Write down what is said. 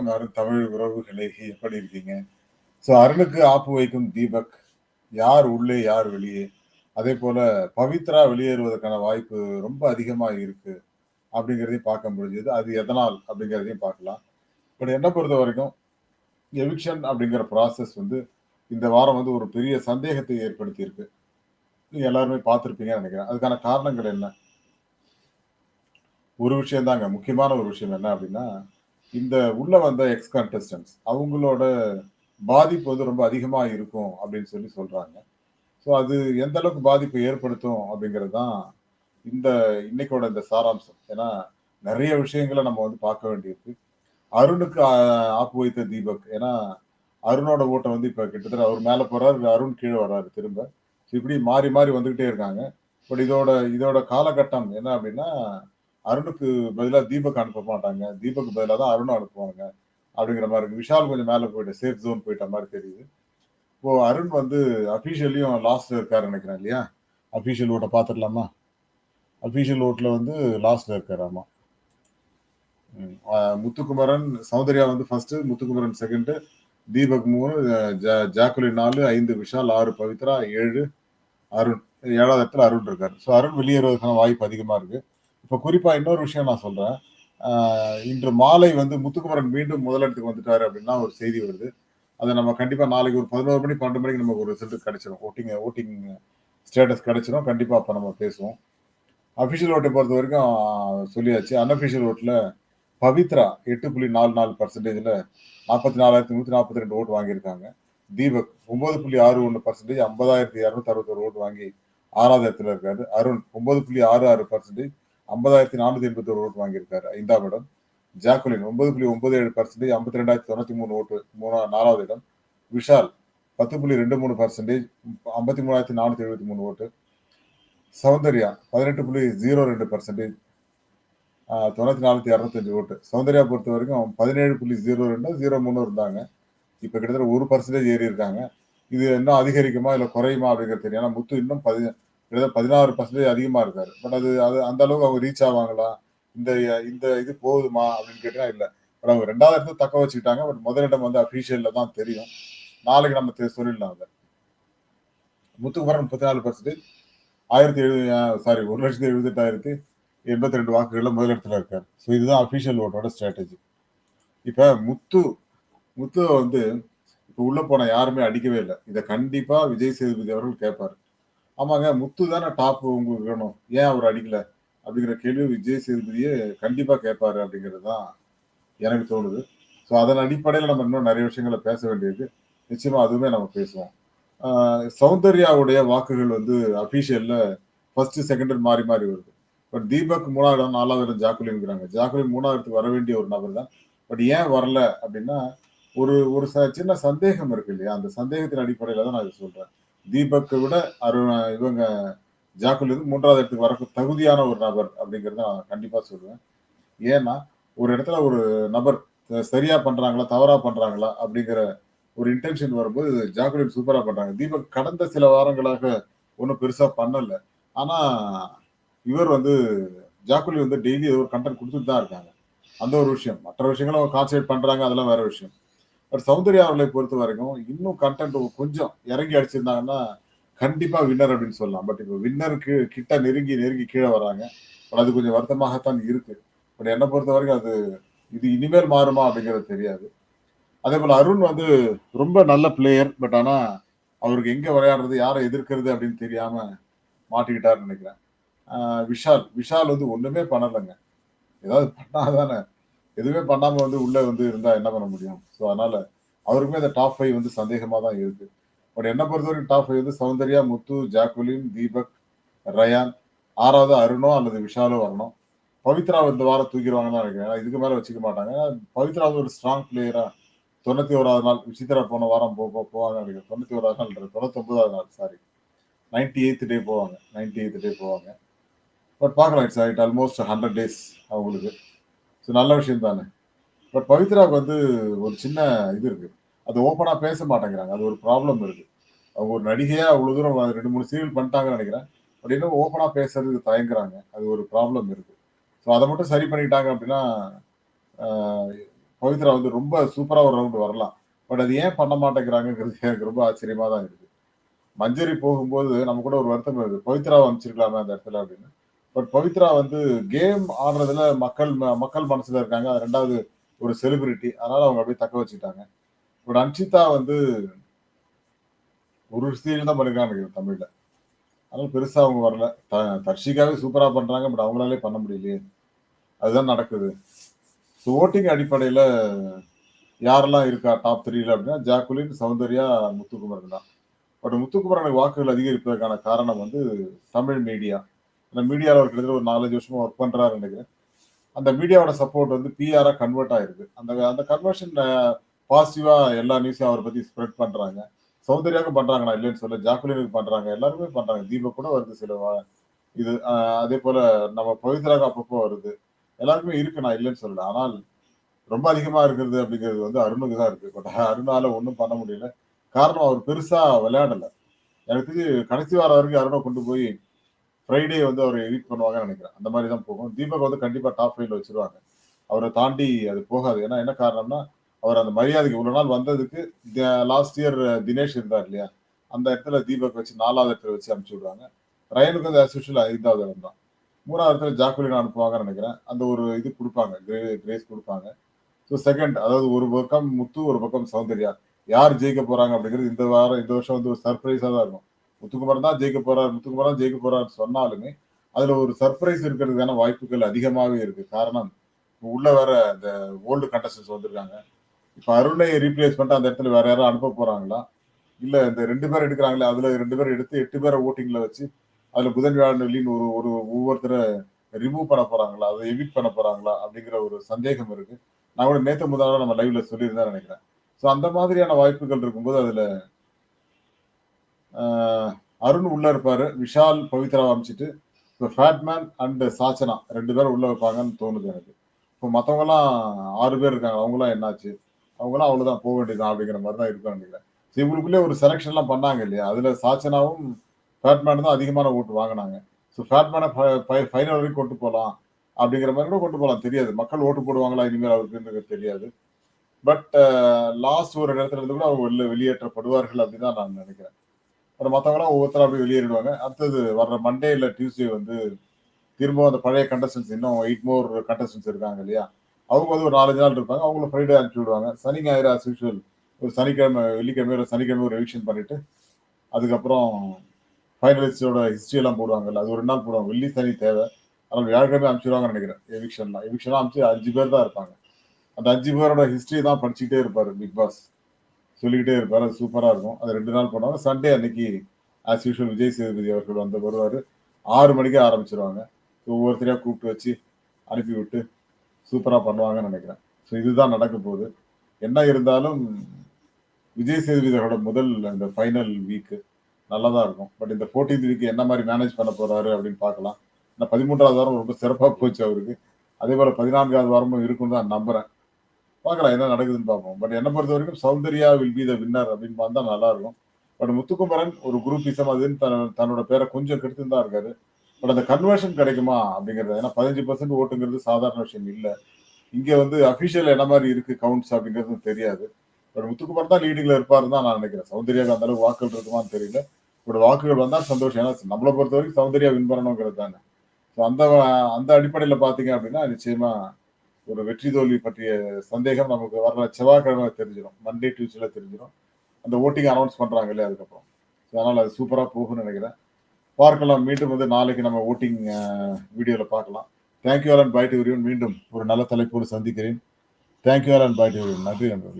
வணக்கம் அருண் தமிழ் உறவுகளே எப்படி இருக்கீங்க? ஸோ அருணுக்கு ஆப்பு வைக்கும் தீபக் யார் உள்ளே யார் வெளியே? அதே போல பவித்ரா வெளியேறுவதற்கான வாய்ப்பு ரொம்ப அதிகமாக இருக்கு அப்படிங்கிறதையும் பார்க்க முடிஞ்சது. அது எதனால் அப்படிங்கிறதையும் பார்க்கலாம். பட் என்ன பொறுத்த வரைக்கும் எவிக்ஷன் அப்படிங்கிற ப்ராசஸ் வந்து இந்த வாரம் வந்து ஒரு பெரிய சந்தேகத்தை ஏற்படுத்தியிருக்கு. நீங்கள் எல்லாருமே பார்த்துருப்பீங்கன்னு நினைக்கிறேன். அதுக்கான காரணங்கள் என்ன? ஒரு விஷயம் தாங்க முக்கியமான ஒரு விஷயம் என்ன அப்படின்னா இந்த உள்ள வந்த எக்ஸ் கண்டஸ்டன்ஸ் அவங்களோட பாதிப்பு வந்து ரொம்ப அதிகமா இருக்கும் அப்படின்னு சொல்லி சொல்றாங்க. ஸோ அது எந்த அளவுக்கு பாதிப்பை ஏற்படுத்தும் அப்படிங்கிறது தான் இந்த இன்னைக்கோட இந்த சாராம்சம். ஏன்னா நிறைய விஷயங்களை நம்ம வந்து பார்க்க வேண்டியிருக்கு. அருணுக்கு ஆப்பு வைத்த தீபக். ஏன்னா அருணோட ஓட்டை வந்து இப்போ கிட்டத்தட்ட அவர் மேலே போறாரு அருண் கீழே வர்றாரு திரும்ப. ஸோ இப்படி மாறி மாறி வந்துகிட்டே இருக்காங்க. பட் இதோட இதோட காலகட்டம் என்ன அப்படின்னா அருணுக்கு பதிலாக தீபக் அனுப்ப மாட்டாங்க. தீபக்கு பதிலாக தான் அருணும் அனுப்புவாங்க. அப்படிங்கிற மாதிரி இருக்கு. விஷால் கொஞ்சம் மேலே போயிட்டு சேஃப் ஜோன் போயிட்ட மாதிரி தெரியுது. இப்போ அருண் வந்து அஃபீஷியலையும் லாஸ்ட்ல இருக்காரு நினைக்கிறேன் இல்லையா? அஃபீஷியல் ஓட்டை பார்த்துடலாமா? அஃபீஷியல் ஓட்டில் வந்து லாஸ்ட்ல இருக்காராமா ம். முத்துக்குமரன் சௌந்தர்யா வந்து ஃபர்ஸ்ட் முத்துக்குமரன் செகண்ட் தீபக் மூணு ஜாக்குலி நாலு ஐந்து விஷால் ஆறு பவித்ரா ஏழு அருண். ஏழாவது இடத்துல அருண் இருக்காரு. ஸோ அருண் வெளியேறுவதற்கான வாய்ப்பு அதிகமா இருக்கு. இப்போ குறிப்பா இன்னொரு விஷயம் நான் சொல்றேன். இன்று மாலை வந்து முத்துக்குமரன் மீண்டும் முதலிடத்துக்கு வந்துட்டாரு அப்படின்னா ஒரு செய்தி வருது. அதை நம்ம கண்டிப்பா நாளைக்கு ஒரு பதினோரு மணி பன்னெண்டு மணிக்கு நமக்கு ஒரு ரிசல்ட் கிடைச்சிடும் ஓட்டிங் ஓட்டிங் ஸ்டேட்டஸ் கிடைச்சிடும் கண்டிப்பா அப்போ நம்ம பேசுவோம். அஃபிஷியல் ஓட்டை பொறுத்த வரைக்கும் சொல்லியாச்சு. அன்அஃபிஷியல் ஓட்டில் பவித்ரா எட்டு புள்ளி நாலு நாலு பர்சன்டேஜில் நாற்பத்தி நாலாயிரத்தி நூற்றி நாற்பத்தி ரெண்டு ஓட்டு வாங்கியிருக்காங்க. தீபக் ஒன்பது புள்ளி ஆறு ஒன்று பர்சன்டேஜ் ஐம்பதாயிரத்தி இரநூத்தி அறுபத்தொரு ஓட்டு வாங்கி ஆறாவது இடத்துல இருக்காரு. அருண் ஒன்பது புள்ளி ஆறு ஆறு பர்சன்டேஜ் ஐம்பதாயிரத்தி நானூற்றி எண்பத்தொரு ஓட்டு வாங்கியிருக்காரு ஐந்தாம் இடம். ஜாக்குலின் ஒன்பது புள்ளி ஒன்பது ஏழு பர்சன்டேஜ் ஐம்பத்தி ரெண்டாயிரத்தி தொண்ணூற்றி மூணு ஓட்டு மூணா நாலாவது இடம். விஷால் பத்து புள்ளி ரெண்டு மூணு பர்சன்டேஜ் ஐம்பத்தி மூணாயிரத்தி நானூற்றி எழுபத்தி மூணு ஓட்டு. சௌந்தர்யா பதினெட்டு புள்ளி ஜீரோ ரெண்டு பர்சன்டேஜ் தொண்ணூற்றி நானூற்றி அறுபத்தஞ்சு ஓட்டு. சௌந்தர்யா பொறுத்த வரைக்கும் பதினேழு புள்ளி ஜீரோ ரெண்டு ஜீரோ மூணு இருந்தாங்க. இப்போ கிட்டத்தட்ட ஒரு பர்சன்டேஜ் ஏறி இருக்காங்க இது இன்னும் அதிகரிக்குமா இல்லை குறையுமா அப்படிங்கிறது தெரியும் ஏன்னா முத்து இன்னும் பதி கிட்டத்தட்ட பதினாறு பர்சன்டேஜ் அதிகமாக இருக்காரு. பட் அது அது அந்த அளவுக்கு அவங்க ரீச் ஆவாங்களா? இந்த இந்த இது போகுதுமா? அப்படின்னு கேட்டீங்கன்னா இல்லை. பட் அவங்க ரெண்டாவது இடத்துல தக்க வச்சுக்கிட்டாங்க. பட் முதலிடம் வந்து அஃபீஷியலில் தான் தெரியும். நாளைக்கு நம்ம சொல்லிடலாம் அதை. முத்துக்குமரன் முப்பத்தி நாலு பர்சன்டேஜ் ஆயிரத்தி எழுபது சாரி ஒரு லட்சத்தி எழுபத்தெட்டாயிரத்தி எண்பத்தி ரெண்டு வாக்குகளில் முதலிடத்துல இருக்காரு. ஸோ இதுதான் அஃபீஷியல் ஓட்டோட ஸ்ட்ராட்டஜி இப்போ முத்து முத்து வந்து இப்போ உள்ள போன யாருமே அடிக்கவே இல்லை. இதை கண்டிப்பா விஜய் சேதுபதி அவர்கள் கேட்பாரு. ஆமாங்க முத்து தானே டாப் உங்களுக்கு வேணும். ஏன் அவர் அடிக்கல? அப்படிங்கிற கேள்வி விஜய் சேதுபதியே கண்டிப்பா கேட்பாரு அப்படிங்கிறது தான் எனக்கு தோணுது. ஸோ அதன் அடிப்படையில் நம்ம இன்னும் நிறைய விஷயங்களை பேச வேண்டியது நிச்சயமா அதுவுமே நம்ம பேசுவோம். சௌந்தர்யாவுடைய வாக்குகள் வந்து அபிஷியல்ல ஃபர்ஸ்ட் செகண்டர் மாறி மாறி வருது. பட் தீபக் மூணாவது இடம் நாலாவது இடம் ஜாக்குலின்ங்கிறாங்க ஜாக்குலின் மூணாவது இடத்துக்கு வர வேண்டிய ஒரு நபர் தான். பட் ஏன் வரல அப்படின்னா ஒரு ஒரு ச சின்ன சந்தேகம் இருக்கு இல்லையா? அந்த சந்தேகத்தின் அடிப்படையில் தான் நான் இதை சொல்றேன். தீபக்கை விட அருண் இவங்க ஜாக்குலின் இருந்து மூன்றாவது இடத்துக்கு வர தகுதியான ஒரு நபர் அப்படிங்கிறத நான் கண்டிப்பாக சொல்லுவேன். ஏன்னா ஒரு இடத்துல ஒரு நபர் சரியா பண்றாங்களா தவறா பண்றாங்களா அப்படிங்கிற ஒரு இன்டென்ஷன் வரும்போது ஜாக்குலின் சூப்பரா பண்றாங்க. தீபக் கடந்த சில வாரங்களாக ஒன்றும் பெருசா பண்ணல. ஆனா இவர் வந்து ஜாக்குலின் வந்து டெய்லி ஏதோ ஒரு கண்டென்ட் கொடுத்துட்டு தான் இருக்காங்க. அந்த ஒரு விஷயம். மற்ற விஷயங்களும் கான்சன்ட்ரேட் பண்றாங்க அதெல்லாம் வேற விஷயம். பட் சௌந்தர்யா அவர்களை பொறுத்த வரைக்கும் இன்னும் கண்டென்ட் கொஞ்சம் இறங்கி அடிச்சிருந்தாங்கன்னா கண்டிப்பா வின்னர் அப்படின்னு சொல்லலாம். பட் இப்போ வின்னருக்கு கிட்ட நெருங்கி நெருங்கி கீழே வராங்க. பட் அது கொஞ்சம் வருத்தமாகத்தான் இருக்கு. பட் என்னை பொறுத்த வரைக்கும் அது இது இனிமேல் மாறுமா அப்படிங்கிறது தெரியாது. அதே போல அருண் வந்து ரொம்ப நல்ல பிளேயர் பட் ஆனா அவருக்கு எங்க விளையாடுறது யாரை எதிர்க்கிறது அப்படின்னு தெரியாம மாட்டிக்கிட்டாருன்னு நினைக்கிறேன். விஷால். விஷால் வந்து ஒண்ணுமே பண்ணலைங்க. ஏதாவது பண்ணாதானே எதுவுமே பண்ணாம வந்து உள்ள வந்து இருந்தா என்ன பண்ண முடியும்? ஸோ அதனால அவருக்குமே அந்த டாப் ஃபைவ் வந்து சந்தேகமா தான் இருக்கு. பட் என்ன பொறுத்த வரைக்கும் டாப் ஃபைவ் வந்து சௌந்தர்யா முத்து ஜாக்குலின் தீபக் ரயான் ஆறாவது அருணோ அல்லது விஷாலோ வரணும். பவித்ரா இந்த வாரம் தூக்கிடுவாங்கன்னு நினைக்கிறேன். ஏன்னா இதுக்கு மேலே வச்சுக்க மாட்டாங்க. பவித்ரா வந்து ஒரு ஸ்ட்ராங் பிளேயரா தொண்ணூத்தி ஓராவது நாள் விசித்திரா போன வாரம் போ போவாங்க நினைக்கிறேன். தொண்ணூத்தி ஓராவது நாள் தொண்ணூத்தி ஒன்பதாவது நாள் சாரி நைன்டி எயித் டே போவாங்க. நைன்டி எயித் டே போவாங்க. பட் பார்க்கலாம் it's it almost hundred days அவங்களுக்கு. நல்ல விஷயம் தானே பட் பவித்ராவுக்கு வந்து ஒரு சின்ன இது இருக்கு. அது ஓப்பனாக பேச மாட்டேங்கிறாங்க. அது ஒரு ப்ராப்ளம் இருக்கு. அவங்க ஒரு நடிகையாக அவ்வளோ தூரம் ரெண்டு மூணு சீரியல் பண்ணிட்டாங்கன்னு நினைக்கிறேன். பட் இன்னும் ஓப்பனாக பேசுறதுக்கு தயங்குறாங்க. அது ஒரு ப்ராப்ளம் இருக்கு. ஸோ அதை மட்டும் சரி பண்ணிட்டாங்க அப்படின்னா பவித்ரா வந்து ரொம்ப சூப்பராக ஒரு ரவுண்டு வரலாம். பட் அது ஏன் பண்ண மாட்டேங்கிறாங்கிறது எனக்கு ரொம்ப ஆச்சரியமாக தான் இருக்குது மஞ்சரி போகும்போது நம்ம கூட ஒரு வருத்தம் இருக்குது பவித்ராவை அமைச்சிருக்கலாமே அந்த இடத்துல அப்படின்னு. பட் பவித்ரா வந்து கேம் ஆடுறதுல மக்கள் ம- மக்கள் மனசுல இருக்காங்க. அது ரெண்டாவது ஒரு செலிபிரிட்டி அதனால அவங்க அப்படியே தக்க வச்சுக்கிட்டாங்க. பட் அன்ஷிதா வந்து ஒரு சீரியல் தான் பண்ணிருக்காங்க தமிழ்ல. அதனால பெருசா அவங்க வரல. த- தர்ஷிகாவே சூப்பரா பண்றாங்க. பட் அவங்களாலே பண்ண முடியலையே. அதுதான் நடக்குது. ஸோ ஓட்டிங் அடிப்படையில யாரெல்லாம் இருக்கா டாப் த்ரீல அப்படின்னா ஜாக்குலின் சௌந்தர்யா முத்துக்குமரன் தான். பட் முத்துக்குமரனுக்கு வாக்குகள் அதிகரிப்பதற்கான காரணம் வந்து தமிழ் மீடியா அந்த மீடியாவில் ஒரு கிட்டத்தட்ட ஒரு நாலஞ்சு வருஷமா ஒர்க் பண்றாரு நினைக்கிறேன். அந்த மீடியாவோட சப்போர்ட் வந்து பிஆராக கன்வெர்ட் ஆயிருக்கு. அந்த அந்த கன்வர்ஷன் பாசிட்டிவா எல்லா நியூஸையும் அவரை பத்தி ஸ்ப்ரெட் பண்றாங்க. சௌந்தர்யாவுக்கு பண்ணுறாங்க நான் இல்லைன்னு சொல்ல ஜாக்குலினுக்கு பண்றாங்க. எல்லாருமே பண்றாங்க. தீபக் கூட வருது சில இது அதே போல நம்ம பவித்ராக்கு அப்பப்போ வருது. எல்லாருக்குமே இருக்கு நான் இல்லைன்னு சொல்லல. ஆனால் ரொம்ப அதிகமா இருக்கிறது அப்படிங்கிறது வந்து அருணுக்கு தான் இருக்கு. பட் அருணால ஒன்றும் பண்ண முடியல. காரணம் அவர் பெருசா விளையாடல. எனக்கு தெரிஞ்சு கடைசி வாரம் வரைக்கும் அருணை கொண்டு போய் ஃப்ரைடே வந்து அவர் எடிட் பண்ணுவாங்கன்னு நினைக்கிறேன். அந்த மாதிரி தான் போகும். தீபக் வந்து கண்டிப்பா டாப் ஃபைவ்ல வச்சிருவாங்க. அவரை தாண்டி அது போகாது. ஏன்னா என்ன காரணம்னா அவர் அந்த மரியாதைக்கு இவ்வளவு நாள் வந்ததுக்கு லாஸ்ட் இயர் தினேஷ் இருந்தார் இல்லையா? அந்த இடத்துல தீபக் வச்சு நாலாவது இடத்துல வச்சு அனுப்பிச்சு விடுவாங்க ரயனுக்கு வந்து as ஐந்தாவது இடம் தான். மூணாவது இடத்துல ஜாக்குலின் அனுப்புவாங்கன்னு நினைக்கிறேன். அந்த ஒரு இது கொடுப்பாங்க. கிரே கிரேஸ் கொடுப்பாங்க. ஸோ செகண்ட் அதாவது ஒரு பக்கம் முத்து ஒரு பக்கம் சௌந்தர்யா. யார் ஜெயிக்க போறாங்க அப்படிங்கிறது இந்த வாரம் இந்த வருஷம் வந்து ஒரு சர்ப்ரைஸா தான் இருக்கும். முத்துக்குமரன் தான் ஜெயிக்க போறார் முத்துக்குமரன் ஜெயிக்க போறார் சொன்னாலுமே அதுல ஒரு சர்ப்ரைஸ் இருக்கிறதுக்கான வாய்ப்புகள் அதிகமாகவே இருக்கு. காரணம் உள்ள வேற இந்த ஓல்டு கண்டஸ்டன்ஸ் வந்திருக்காங்க. இப்ப அருணை ரீப்ளேஸ் பண்ணிட்டு அந்த இடத்துல வேற யாரும் அனுப்ப போறாங்களா? இல்ல இந்த ரெண்டு பேர் எடுக்கிறாங்களே அதுல ரெண்டு பேர் எடுத்து எட்டு பேரை ஓட்டிங்ல வச்சு அதுல புதன் வியாழன் ஒரு ஒரு ஒவ்வொருத்தரை ரிமூவ் பண்ண போறாங்களா? அதை எவிட் பண்ண போறாங்களா? அப்படிங்கிற ஒரு சந்தேகம் இருக்கு. நான் கூட நேற்று முதல்ல நம்ம லைவ்ல சொல்லியிருந்தேன் நினைக்கிறேன். ஸோ அந்த மாதிரியான வாய்ப்புகள் இருக்கும்போது அதுல அருண் உள்ள இருப்பாரு. விஷால் பவித்ரா அமைச்சிட்டு இப்போ ஃபேட்மேன் அண்ட் சாச்சனா ரெண்டு பேரும் உள்ள வைப்பாங்கன்னு தோணுது எனக்கு. இப்போ மற்றவங்கலாம் ஆறு பேர் இருக்காங்க. அவங்களாம் என்னாச்சு? அவங்களாம் அவ்வளோதான் போக வேண்டியதான் அப்படிங்கிற மாதிரி தான் இருக்கும் நினைக்கிறேன் ஸோ இவங்களுக்குள்ளே ஒரு செலெக்ஷன்லாம் பண்ணாங்க இல்லையா? அதில் சாச்சனாவும் ஃபேட்மேன் தான் அதிகமான ஓட்டு வாங்கினாங்க. ஸோ ஃபேட்மேனை ஃபைனல் வரைக்கும் கொண்டு போகலாம் அப்படிங்கிற மாதிரி கூட கொண்டு போகலாம் தெரியாது. மக்கள் ஓட்டு போடுவாங்களா இனிமேல் அவருக்குன்றது தெரியாது. பட் லாஸ்ட் ஒரு இடத்துல இருந்து கூட அவங்க வெளில வெளியேற்றப்படுவார்கள் அப்படின்னு தான் நான் நினைக்கிறேன். அப்புறம் மற்றவங்களாம் ஒவ்வொருத்தரும் அப்படியே வெளியேறிடுவாங்க. அடுத்தது வர்ற மண்டே இல்லை டியூஸ்டே வந்து திரும்ப அந்த பழைய கண்டஸ்டன்ஸ் இன்னும் எயிட் மோர் கண்டஸ்டன்ஸ் இருக்காங்க இல்லையா? அவங்க வந்து ஒரு நாலஞ்சு நாள் இருப்பாங்க. அவங்கள ஃப்ரைடே அனுப்பிச்சு விடுவாங்க. சனி ஞாயிறு ஆஸ் யூஷுவல் ஒரு சனிக்கிழமை வெள்ளிக்கிழமை ஒரு சனிக்கிழமை ஒரு எவிக்ஷன் பண்ணிட்டு அதுக்கப்புறம் ஃபைனலிஸ்டோட ஹிஸ்ட்ரி எல்லாம் போடுவாங்கல்ல அது ஒரு நாள் போடுவாங்க. வெள்ளி சனி தேவை. அதனால் வியாழக்கிழமை அனுப்பிச்சிடுவாங்கன்னு நினைக்கிறேன். எவிக்ஷன்லாம் எவிக்ஷன்லாம் அனுப்பிச்சு அஞ்சு பேர் தான் இருப்பாங்க. அந்த அஞ்சு பேரோட ஹிஸ்ட்ரி தான் படிச்சுக்கிட்டே இருப்பார் பிக் பாஸ். சொல்லிக்கிட்டே இருப்பார். அது சூப்பராக இருக்கும். அது ரெண்டு நாள் பண்ணுவாங்க சண்டே அன்னைக்கு ஆஸ் யூஷுவல் விஜய் சேதுபதி அவர்கள் வந்து வருவார். ஆறு மணிக்கே ஆரம்பிச்சிருவாங்க. ஸோ கூப்பிட்டு வச்சு அனுப்பி விட்டு சூப்பராக பண்ணுவாங்கன்னு நினைக்கிறேன். ஸோ இதுதான் நடக்க போகுது. என்ன இருந்தாலும் விஜய் சேதுபதி அவரோட முதல் இந்த ஃபைனல் வீக்கு நல்லதாக இருக்கும். பட் இந்த ஃபோர்டீன்த் வீக் என்ன மாதிரி மேனேஜ் பண்ண போகிறாரு அப்படின்னு பார்க்கலாம். இந்த பதிமூன்றாவது வாரம் ரொம்ப சிறப்பாக போச்சு அவருக்கு. அதே போல் பதினான்காவது வாரமும் இருக்கும்னு தான் நம்புறேன். பார்க்கலாம் என்ன நடக்குதுன்னு பார்ப்போம். பட் என்னை பொறுத்த வரைக்கும் Soundarya will be the winner அப்படின்னு பார்த்தா நல்லா இருக்கும். பட் முத்துக்குமரன் ஒரு குரூப் இசம் அதுன்னு தன் தன்னோட பேரை கொஞ்சம் கெடுத்துன்னு தான் இருக்காரு. பட் அந்த கன்வர்ஷன் கிடைக்குமா அப்படிங்கிறது ஏன்னா பதினஞ்சு பர்சன்ட் ஓட்டுங்கிறது சாதாரண விஷயம் இல்லை. இங்கே வந்து அஃபிஷியல் என்ன மாதிரி இருக்கு கவுண்ட்ஸ் அப்படிங்கிறது தெரியாது. பட் முத்துக்குமரன் தான் லீடிங்ல இருப்பாருன்னு தான் நான் நினைக்கிறேன். சௌந்தர்யாவுக்கு அந்த அளவுக்கு வாக்குகள் இருக்குமான்னு தெரியல. பட் வாக்குகள் வந்தால் சந்தோஷம். ஏன்னா நம்மளை பொறுத்த வரைக்கும் சௌந்தர்யா வின் பண்ணணுங்கிறது தானே. ஸோ அந்த அந்த அடிப்படையில் பார்த்தீங்க அப்படின்னா நிச்சயமா ஒரு வெற்றி தோல்வி பற்றிய சந்தேகம் நமக்கு வர்ற செவ்வாய்க்கிழமை தெரிஞ்சிடும். மண்டே டியூஸ்டேல தெரிஞ்சிடும். அந்த ஓட்டிங் அனௌன்ஸ் பண்ணுறாங்க இல்லையா அதுக்கப்புறம். அதனால் அது சூப்பராக போகும்னு நினைக்கிறேன். பார்க்கலாம். மீண்டும் வந்து நாளைக்கு நம்ம ஓட்டிங் வீடியோவில் பார்க்கலாம். Thank you all and bye to மீண்டும் ஒரு நல்ல தலைப்போடு சந்திக்கிறேன். Thank you all and bye to நன்றி நண்பர்களே.